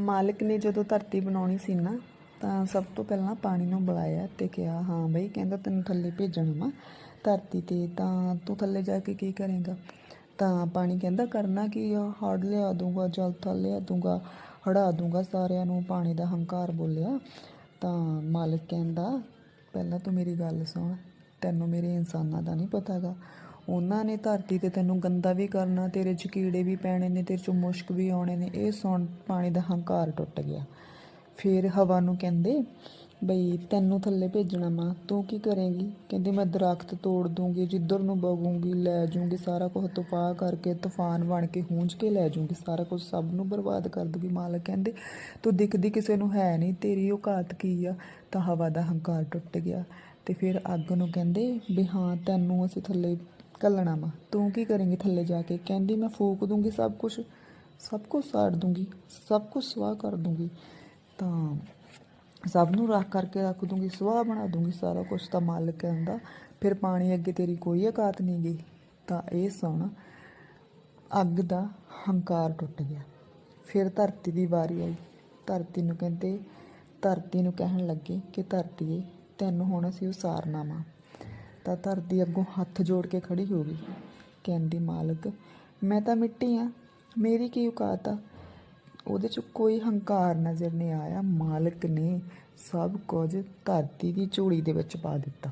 ਮਾਲਕ ਨੇ ਜਦੋਂ ਧਰਤੀ ਬਣਾਉਣੀ ਸੀ ਨਾ, ਤਾਂ ਸਭ ਤੋਂ ਪਹਿਲਾਂ ਪਾਣੀ ਨੂੰ ਬੁਲਾਇਆ ਤੇ ਕਿਹਾ, ਹਾਂ ਬਈ, ਕਹਿੰਦਾ, ਤੈਨੂੰ ਥੱਲੇ ਭੇਜਣਾ ਵਾ ਧਰਤੀ ਤੇ, ਤਾਂ ਤੂੰ ਥੱਲੇ ਜਾ ਕੇ ਕੀ ਕਰੇਗਾ? ਤਾਂ ਪਾਣੀ ਕਹਿੰਦਾ, ਕਰਨਾ ਕੀ ਆ? ਹੜ ਲਿਆ ਦੂੰਗਾ, ਜਲ ਥਲ ਲਿਆ ਦੂੰਗਾ, ਹੜਾ ਦੂੰਗਾ ਸਾਰਿਆਂ ਨੂੰ, ਪਾਣੀ ਦਾ ਹੰਕਾਰ ਬੋਲਿਆ। ਤਾਂ ਮਾਲਕ ਕਹਿੰਦਾ, ਪਹਿਲਾਂ ਤੂੰ ਮੇਰੀ ਗੱਲ ਸੁਣ, ਤੈਨੂੰ ਮੇਰੇ ਇਨਸਾਨਾਂ ਦਾ ਨਹੀਂ ਪਤਾਗਾ। ਉਹਨਾਂ ਨੇ ਧਰਤੀ ਤੇ ਤੈਨੂੰ ਗੰਦਾ ਵੀ ਕਰਨਾ, ਤੇਰੇ 'ਚ ਕੀੜੇ ਵੀ ਪੈਣੇ ਨੇ, ਤੇਰੇ 'ਚ ਮੁਸ਼ਕ ਵੀ ਆਉਣੇ ਨੇ, ਇਹ ਸੁਣ ਪਾਣੀ ਦਾ ਹੰਕਾਰ ਟੁੱਟ ਗਿਆ। ਫਿਰ ਹਵਾ ਨੂੰ ਕਹਿੰਦੇ, ਬਈ ਤੈਨੂੰ ਥੱਲੇ ਭੇਜਣਾ ਮਾਂ, ਤੂੰ ਕੀ ਕਰੇਂਗੀ? ਕਹਿੰਦੀ, ਮੈਂ ਦਰਖਤ ਤੋੜ ਦੂੰਗੀ, ਜਿੱਧਰ ਨੂੰ ਬਗੂੰਗੀ ਲੈ ਜੂੰਗੀ, ਸਾਰਾ ਕੁਝ ਤਪਾ ਕਰਕੇ, ਤੂਫਾਨ ਬਣ ਕੇ ਹੂੰਝ ਕੇ ਲੈ ਜੂੰਗੀ, ਸਾਰਾ ਕੁਝ ਸਭ ਨੂੰ ਬਰਬਾਦ ਕਰ ਦੂੰਗੀ। ਮਾਲਕ ਕਹਿੰਦੇ, ਤੂੰ ਦਿਖਦੀ ਕਿਸੇ ਨੂੰ ਹੈ ਨਹੀਂ, ਤੇਰੀ ਔਕਾਤ ਕੀ ਆ? ਤਾਂ ਹਵਾ ਦਾ ਹੰਕਾਰ ਟੁੱਟ ਗਿਆ ਤੇ ਫਿਰ ਅੱਗ ਨੂੰ ਕਹਿੰਦੇ ਵੀ ਹਾਂ, ਤੈਨੂੰ ਅਸੀਂ ਥੱਲੇ ਕੱਲਣਾ ਵਾ। ਤੂੰ ਕੀ ਕਰੇਂਗੀ ਥੱਲੇ ਜਾ ਕੇ? ਕਹਿੰਦੀ, ਮੈਂ ਫੂਕ ਦੂੰਗੀ ਸਭ ਕੁਝ ਸਭ ਕੁਝ ਸਾੜ ਦੂੰਗੀ, ਸਭ ਕੁਝ ਸਵਾਹ ਕਰ ਦੂੰਗੀ। ਤਾਂ ਸਭ ਨੂੰ ਰੱਖ ਕਰਕੇ ਰੱਖ ਦੂੰਗੀ, ਸਵਾਹ ਬਣਾ ਦੂੰਗੀ ਸਾਰਾ ਕੁਝ ਤਾਂ ਮਾਲਕ ਕਹਿੰਦਾ ਫਿਰ ਪਾਣੀ ਅੱਗੇ ਤੇਰੀ ਕੋਈ ਔਕਾਤ ਨਹੀਂ ਗਈ ਤਾਂ ਇਹ ਸੁਣ, ਅੱਗ ਦਾ ਹੰਕਾਰ ਟੁੱਟ ਗਿਆ। ਫਿਰ ਧਰਤੀ ਦੀ ਵਾਰੀ ਆਈ। ਧਰਤੀ ਨੂੰ ਕਹਿੰਦੇ, ਧਰਤੀ ਨੂੰ ਕਹਿਣ ਲੱਗੇ ਕਿ ਧਰਤੀਏ ਤੈਨੂੰ ਹੁਣ ਅਸੀਂ ਉਸਾਰਨਾ ਵਾ। ਤਾਂ ਧਰਤੀ ਅੱਗੋਂ ਹੱਥ ਜੋੜ ਕੇ ਖੜੀ ਹੋ ਗਈ। ਕਹਿੰਦੀ, ਮਾਲਕ, ਮੈਂ ਤਾਂ ਮਿੱਟੀ ਆ। ਮੇਰੀ ਕੀ ਔਕਾਤ ਆ? ਉਹਦੇ 'ਚ ਕੋਈ ਹੰਕਾਰ ਨਜ਼ਰ ਨਹੀਂ ਆਇਆ। ਮਾਲਕ ਨੇ ਸਭ ਕੁਝ ਧਰਤੀ ਦੀ ਝੋਲੀ ਦੇ ਵਿੱਚ ਪਾ ਦਿੱਤਾ।